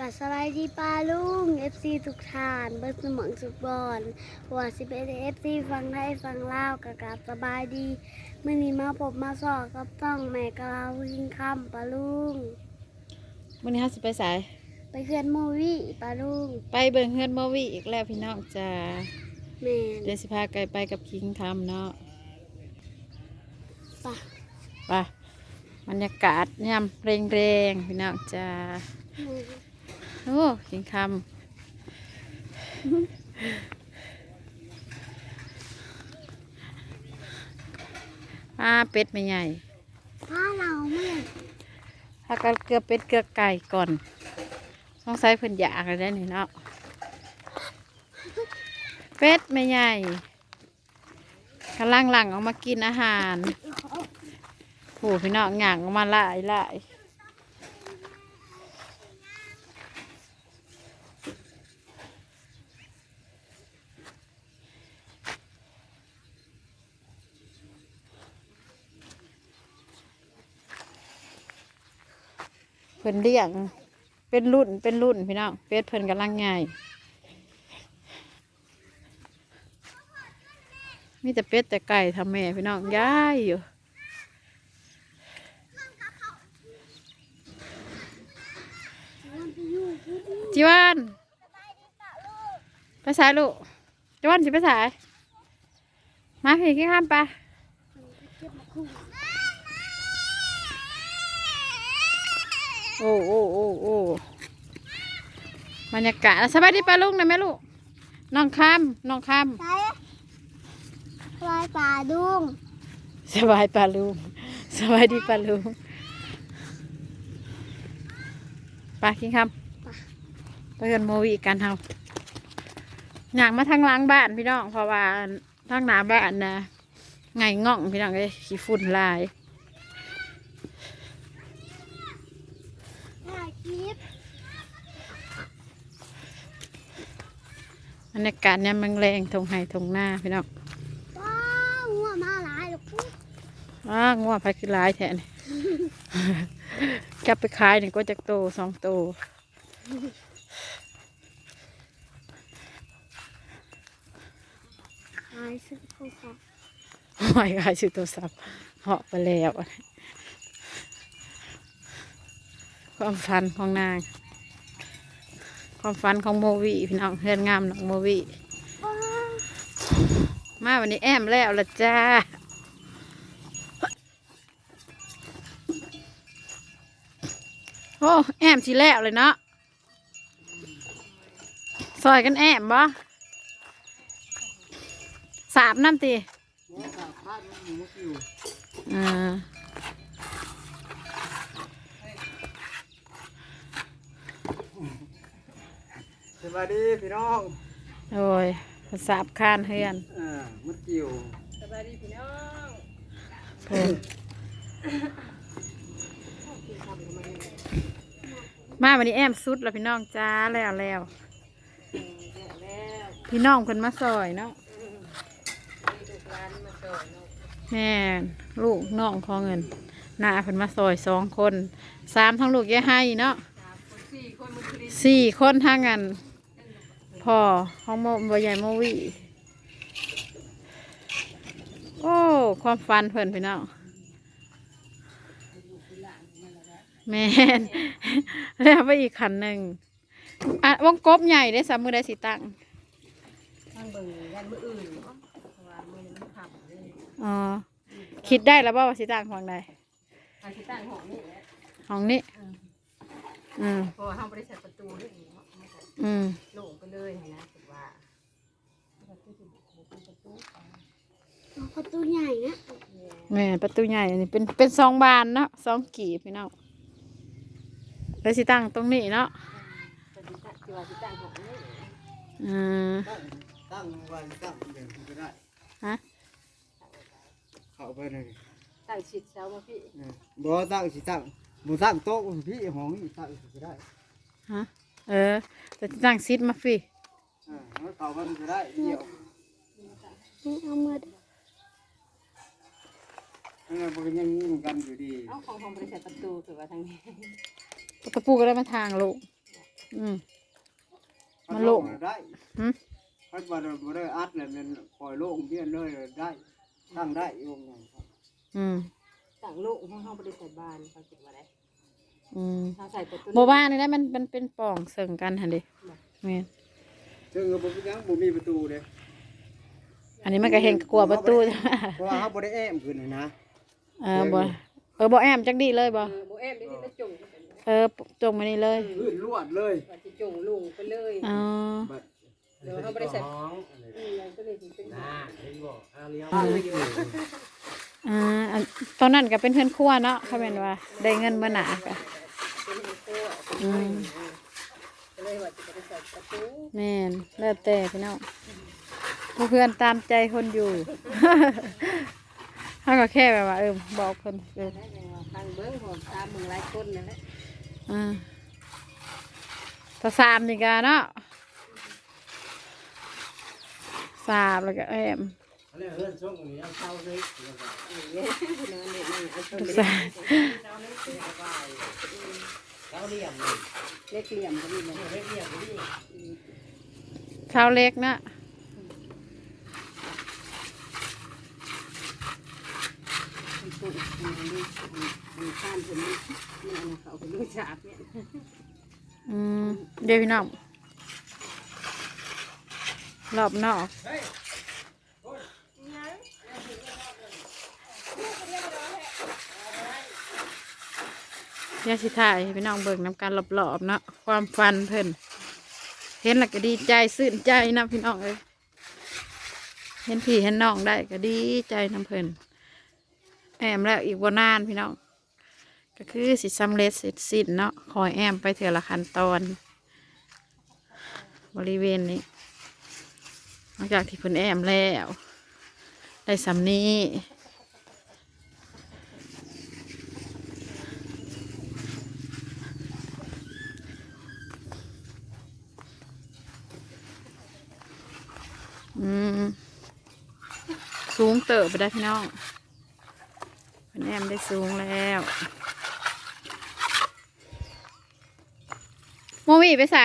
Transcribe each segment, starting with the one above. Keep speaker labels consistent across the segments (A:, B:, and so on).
A: กับสบายดีป้าลุง FC ทุกท่านเบิร์สมองสุกบอลว่าสิเป็น FC ฟังไทยฟังลาวกับกับสบายดีเมื่อนี้มาพบมาสอกับต้องแม่กะลาวิงคำป้าลุง
B: วันนี้ฮัสิไปสาย
A: ไปเพื่อนโมวี่ป้าลุง
B: ไปเบิ่งเฮือนมอวี่อีกแล้วพี่น้องจ้า
A: แม่น
B: เดี๋ยวสิพาไกลไปกับคิงคำเนาะ
A: ป่ะ
B: ไปบรรยากาศยามเรงเรงๆพี่น้องจ้า
A: แม่น
B: โอ้คิงคำป้าเป็ดไม่ใหญ่
A: พาเราแม่
B: ถ้ากันเกลือเป็ดเกลือไก่ก่อนต้องใส่เพิ่นอยากอะไรได้นี่เนาะเป็ดไม่ใหญ่กำลังหลังออกมากินอาหารโอ้พี่น้องหย่างออกมาหลายหลา พิ่นเลี้ยง เป็นรุ่นเป็นรุ่นพี่น้องเป็ดเพิ่นกำลังใหญ่มีแต่เป็ดแต่ไก่ทำแม่พี่น้องย้ายอยู่จิวันไปสายลูกจิวันสิไปสาย มาพี่ขี้ข้ามไปะ
A: เก็บมาคู่
B: โอ้โอ้โอ้โอ้บรรยากาศสบายดีปะลุงนะแม่ลูกน้องข้ามน้องข้าม
A: ใช่สบายป่าดุง
B: สบายปลาลุงสบายดีปลาลุงไปกินคำไปกันโมวีกันเฮาอยากมาทางล้างบ้านพี่น้องเพราะว่าทางหน้าบ้านนะไงง่องพี่น้องเลยขี้ฝุ่นลาย
A: ถ่ายคลิป
B: บรรยากาศเนี่ยมันแรงทงไห้ทงหน้าพี่น้อง
A: ว้าวหัวมาหลายหรอกปุ๊บ
B: อ้างัวไปคือหลายแทนกลับไปขายนี่ก็จะโตสองโต
A: หายซึ่งผู้ค่ะ
B: ไม่ขายซื้อโทรศัพท์เหาะไปแล้วความฝันของนาง ความฝันของโมวีพี่น้องเฮือนงามน้องโมวี
A: ว้าว
B: มาวันนี้แอมแล้วละจ้าโอ้แอมสิแล้วเลยเนาะซอยกันแอมบ่สามน้ำตีอ่า
C: สวัสดีพี่น้อง
B: โอ้ยสาบคานเฮือน
C: อ่ามุดกิ่ว
B: โอ้มาวันนี้แอมสุดแล้วพี่น้องจ้าแล้วแล้วพี่น้องคนมาซอยเนาะแม่นลูกน้องขอเงินหน้าเพิ่นมาซอยสองคนสามทั้งลูกยายให้เนาะสี่คนทั้งกันพ่ อของโมบใหญ่โมวีโอ้ ความฟันเพิ่นพี่น้องแม่นแล้วไปอีกขันหนึ่งอะวงกบใหญ่ได้สามมือได้สีตั้ง
D: ทางเบิ่งยันมืออื่นเนาะเพราะว่ามือนี้มันขับเลย
B: อ๋อคิดได้แล้วบ่ว่าสีตั้งของใด
D: อาทิตย์ตั้งห้องนี่แหละ
B: ของนี้อืม
D: เพราะว่าเฮาบ่ได้ใส่ประตูด้วยเนาะมันก็
B: อืม
D: โล่งไปเลยนะคิดว่าประตูสิบ่เป็นประตู
A: เอาประตูใหญ่นะ
B: แม่ประตูใหญ่อันนี้เป็นเป็นสองบานเนาะสองกีบพี่น้องแล้วสีตั้งตรงนี้เนาะ
D: ปฏิบัติที่ว่าสิตั้งห้องนี่
B: อืม
C: ตั้งตั้งไว้ตั้งเดี๋ยวคุณก็ได้
B: ฮะ
C: เข้าไปเลย
D: ตั้งชิดเสามาพี่
C: นะบ่ตั้งสิตั้งบ่ตั้งโต๊ะพี่ห้องนี่ตั้งก็ได้
B: ฮะ เออแต่สิตั้งซิดมาฟรี
C: อ่าแล้วเข้าไปก็ได้เดี่ยว
A: นี่เอามือ
C: เออมันก็ยังมีเหมือนกันอยู่ดี
D: เอาของของบริษัทประตูคือว่าทางนี้
B: ตะปูก็ได้มาทางลูกอืม
C: พัด
B: มันโล่ง
C: ได้
B: หึ
C: พัดบ่ได้บ่ได้อัดเลยมันปล่อยโล่งเพี้ยนเลยได้ตั้งได้วงนั้นครับ
B: อืม
D: ต่างลูกห้องห้องบริษัทบ้านเขาคิดว่าได้
B: อืม
D: ถ้าใส่แต่ตัว
B: บ่ว่านี่นะมันมันเป็นปล่องเสริงกันหั่นดิแม่น
C: ซึ่งก็บ่เป็นหยังบ่มีประตูเด้
B: อันนี้มันก็เห็นกลัวประตู
C: เพราะว่าเขาบ่ได้แอมขึ้นนะนะ
B: เออบ่เออบ่แอมจักดีเลยบ่
D: เออโบเอ็มนี่ที่จะจุ่ง
B: เออจงมานี่เลย
C: พื้นลวดเลย
D: ว่าจะจุ่งลุงไปเลย
B: อ๋อ
C: บัด
D: เดี๋ยวเขาบริษัทอืมยังก็เลยถึงเป็นหา
B: อ่า อันตอนนั้นก็เป็นเพื่อนครัวเนาะเขาเป็นว่า ได้เงินมาหนาก็
D: เป็นโค้
B: อืม
D: ก็เลยว่าจะ
B: แม่นแล้วแต่พี่น้องผู้เพื่อนตามใจคนอยู่เขาก็แค่แบบว่าเออบอกคนเออ
D: ได้ไงว่าฟังเบิ้งของตามมึงหลายคนนั่นแหละ
B: อ่าถ้าสามนี่ก็เนาะสามแล้วก็แอม
C: เรื่องเรื่องช่วงนี้เอาเข้าเลย
D: อย่างเงี้เด็กนี่เอาตัวเล็กเหลี่ยมก็มีเลย
B: เท้าเล็กนะ
D: มันมันข้านผมมันเอาเขาไปดูฉาบเนี่ย
B: อืมเดี๋ยวพี่น้องรอบนอก ยาสิถ่ายให้พี่น้องเบิ่งน้ำการหลอบๆเนาะความฟันเพิ่นเห็นแล้วก็ดีใจซื่นใจนะพี่น้องเอ้ยเห็นพี่เห็นน้องได้ก็ดีใจน้ำเพิ่นแอมแล้วอีกบ่นานพี่น้องก็คือสิสำเร็จเสร็จสิ้นเนาะคอยแอมไปเถื่อละขั้นตอน บริเวณนี้หลังจากที่เพิ่นแอมแล้ว ได้สำนี้ อืมสูงเติบไปได้พี่น้องเพิ่นแอมได้สูงแล้วโมวี่ไปใส่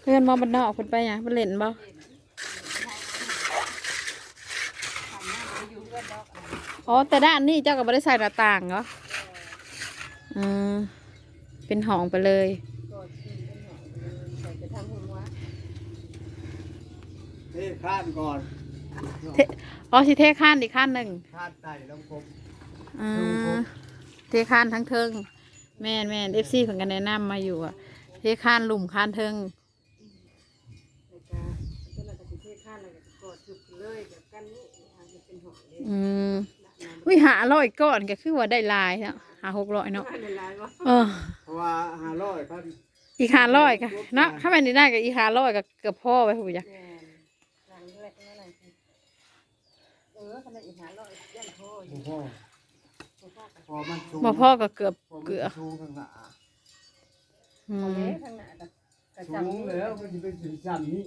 B: เพื่อนมองบันนอกคนไปยังไปเล่นบ่อ๋อแต่ด้านนี้เจ้าก็บ่ได้ใส่หน้าต่างเหรออืมเป็นห้องไปเลย
D: ก็ที่เป็นหอใส่ไปทำหัว
C: เฮ้ข้านก่อน
B: เทอ๋อสิเทข้านอีกข้านหนึ่ง
C: ข้านไต่ลำกบ
B: อ่าเทข้านทั้งเทิงแม่นแม่นเอฟซีเพิ่นกันแนะนำมาอยู่อะเทข้านหลุมข้านเทิง
D: ในการก็เราจะเทข้านอะไรก็กดจุกเลยแบบกันนี่จะเป็นหอเลย
B: อืมวิหาร้อยก้อนก็คือว่าได้หลายเนาะหาหกร้อยเนาะ
D: ในร้านว่า
B: เออ
C: เพราะว่าหาร้อยพัน
B: อีกห้าร้อยก็เนาะถ้ามันได้ก็อีกห้าร้อยก็เกือบพ่อไปหูจ้ะ
D: แม่ร้านแรกนั่นแหละ เออขนาดอีหาร้อยยันโทษ
C: บ่พ่อ
D: พ่อกับ
C: พอมันสูง
B: บ่พ่อก็เกือบ
C: พอมัน
B: เกือบ
C: สูงข้างหน้า
B: อื
D: พ่อ
B: ม
D: เล็กทางหน้ากับกระ
C: สู
D: จับ
C: งแล้วมันจะเป็นสีสันนี่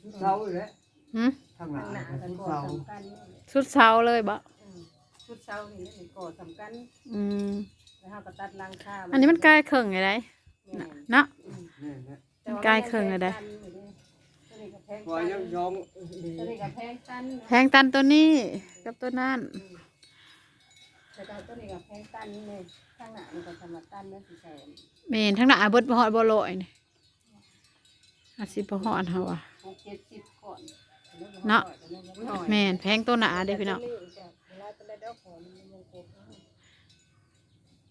C: ชุดเสาอยู่แล้ว
B: หืม
C: ข้างหน้า
D: ทางหน้า
C: เป็น
D: กับ
C: ชุด
D: ก่อ
C: เสา
D: สำคัญนี่
B: ชุดเสาเลยบ่
D: ชุดเสานี่นี่ก่อสำคัญ
B: อืม
D: แล้วเราก็ตัดรางข้า
B: อันนี้มันใกล้เครื่องไงได้เนาะ
C: เนี่ยนะ
B: ใกล้เครื่องเลยได้
D: ตัว นี้กับแพง
C: พอยังยอง
D: ตัวนี้กับแพงตัน
B: แพงตันตัวนี้กับตัวนั้น
D: แต่ตัวนี้กับแพงตันนี่เลยข้างหน้ามันก็สำหรับตันเนื้อสีแสน
B: เมนทั้งหน้าเบิดบ่ฮอดบ่ลอยนี่อาสิบ่ฮอดเฮาอะ
D: หกเจ็ดสิบก่อน
B: เนาะแม่นแพงตัวหนาเด้พี่น้อง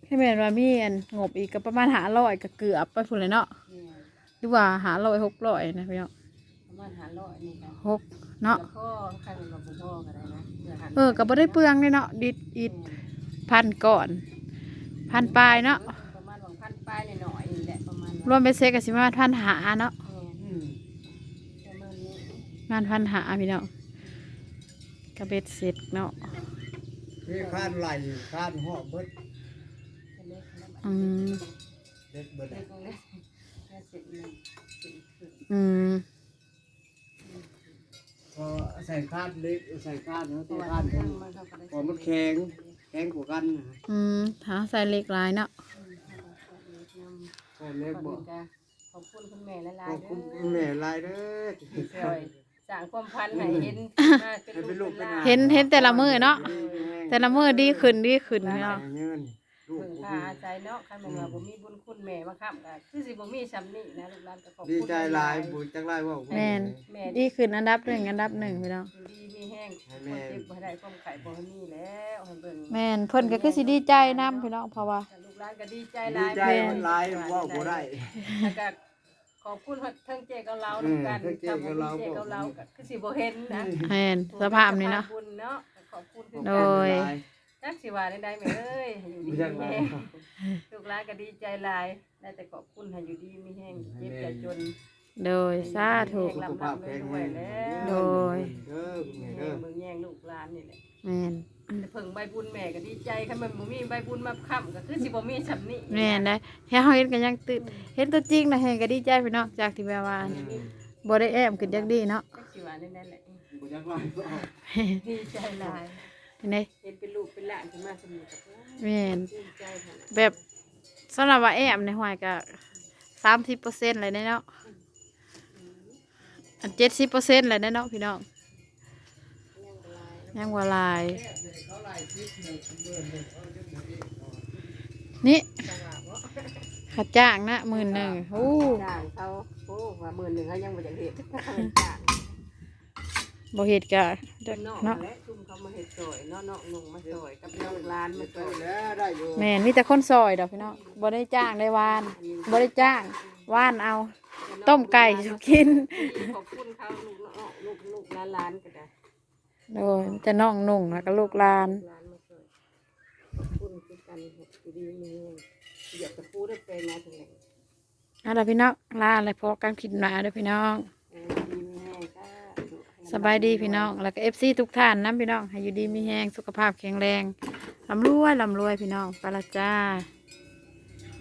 B: ให้แม่นว่ามีอันงบอีกก็ประมาณ500ก็เกือบไปพุ่นเลยเนาะหรือว่า500 600นะพี่น้อง
D: ประมาณหาร้อยนี่ค่ะ
B: หกเนาะ
D: แล้วพ่อข้างหนึ่งกับพ่อก็ได้นะเพื่อหัน
B: เออก็บ่ได้เปลืองเลยเนาะดิดอิดพันก่อน พันปลายเนาะ
D: ประมาณบางพันปลายหน่อยๆนี่แหละประมาณนั้น
B: รวมเป็นเซ็กก็สิประมาณพันหาเนาะ
D: แม่
C: อืม
D: ประมาณนี้
B: งานพันหาพี่น้องกระเบ็ดเสร็จเนาะ
C: นี่ข้านไหลข้านห่อเบิด
D: เป็นเล็กนะ
B: อืม
C: เด็ดเบิด
D: เล็กเล็กแค่สิบหนึ่งสิบครึ่ง
B: อืม
C: พอใส่ข้านเล็กใส่ข้านเนาะ
D: เพราะว่า
C: ตัวข้าน
D: ข้า
C: เพิ่
D: ง
C: น
D: มันเขาก็ได้
C: พอมันแข็งแข็งกว่ากัน
B: อืมหาใส่เหล็กหลายเนาะ
C: ใช่เล็ก
D: ก่อน
C: บ่
D: อื่นจะขอบคุณคุณแม่ห
C: ข
D: ลาย
C: อบ
D: ๆ
C: คุณ
D: เด้
C: คุณ
D: อ
C: แม่หลายเด้อ
D: ที่ช่วยสร้างความพันธ์ให้เห็นมาเป็น
C: ให้เป็น
D: ลู
C: ลู
D: ก
C: ก
D: เป็
C: เป็นน
D: หลาน
C: หลาน
B: เห็นเห็นแต่ละมือเนาะ
C: ดีมีแรง
B: แต่ละมือดีขึ้นดีขึ้นพี่น้อง
C: เงินลูก
D: เพิ่ง
C: บ่
D: พา
C: มี
D: ใจเนาะคันแม่นว่าบ่มีบุญคุณแม่มาค้ำก็คือสิบ่มีซำนี้นะลูกหลานก็ขอบคุณ
C: ดีใจหลายบุญจักหลายว่า
B: แม่น
D: แม่
B: ดีขึ้นอันดับหนึ่งอันดับหนึ่งพี่น้อง
D: อยู่ดีมีแห้ง
C: ให้
D: ค
C: แม่
D: นเจ็บบ่ได้ความไข้บ่มีแล้วให้เบิ่ง
B: แม่นเพิ่นก็คือสิดีใจนํพี่น้องเพราะว่า
D: ลูกหลานก็ดีใจห
C: ดี
D: ลาย
C: ใจมันหลายว่าบ่ได้
D: แล้วก็ขอบคุณเทั้งเจกับเรานํกัน
C: เออเทั้งเจ๊กับเรา
D: เจกับเราก็คือสิบ่เห็นนะ
B: แม่นสภาพนี้เนาะ
D: บุญเนาะขอบคุณคือ
B: โด
D: กัน
B: ย
D: จักสิว่าได้ๆแม่เอ้ยให้อยู่ดี
C: ดี
D: มี
C: จังหลา
D: แห้
C: ย
D: งลูกหลานก็ดีใจหลายได้แต่ขอบคุณให้อยู่ดีมีแห้งเจ็บอย่าจน
B: โดยสาธุ
C: สุขภาพแข็งแรง
B: โดย
C: เด้อคุณแม่
D: แม่
C: เด้อ
D: เบิ่งแย่งลูกหลานนี่แหละ
B: แม่น
D: แต่เพิ่งใบบุญแม่ก็ดีใจคันมันบ่มีใบบุญมาค้ำก็คือสิบ่มีซำนี้
B: แม่นได้เฮ็ดเฮาเห็นกันยังตื่นเห็นตัวจริงนะเห็นก็ดีใจพี่น้องจากที่แบบว่าบ่ได้แอมขึ้นจักดีเนาะ
D: จักสิว่าได้นั่นแหละ
C: บ่จักหลายบ่เอา
D: ดีใจหลาย
B: เห็นไหม
D: เห็นเป็นลูกเป็นหลานขึ้นมาสมุก
B: แม่น
D: ดีใจค่ะ
B: แบบสำหรับว่าแอมในหวยก็30%เลยเนาะอัน70%เลยเนาะพี่น้องยังว่าหลาย นี่ขาจ้างนะหมื่นหนึ่งโอ้
D: จ้างเขาโอ้ว่าหมื่นหนึ่งเขายังบ่อยากเห็ดจ้าง
B: บ่เฮ็ดกะ
D: เป็นนอก
B: เนาะ
D: และซุ่มเขามาเห็ดซอยเนาะเนาะนงมาซอยกับน้องร้านมาซ
C: ได้
D: อย
C: แล้วได้อยู่
B: แม่นมีแต่คนซอยดอกพี่น้องบ่ได้จ้างได้วานบ่ได้จ้างวานเอา ต้มไก่สุกิน
D: ขอบคุณเขาลูกเนาะลูกลูกร้านร้านก็ได้
B: โดยมีแต่น้องนุ่งแล้วก็ลูกหลาน
D: ร้านมาซอยขอบคุณคือกันเห็ดดีๆมีอยากจะพูดได้เป็นมาถึงไหน
B: เอาล่ะพี่น้องลาเลยพอกันคลิดหน้าเด้อพี่น้อง
D: เออดีมีแห้งก็
B: สบายดีพี่น้อง แล้วก็เอฟซีทุกท่านนะพี่น้อง ให้อยู่ดีมีแหงสุขภาพแข็งแรงร่ำรวยร่ำรวยพี่น้องไปละจ้า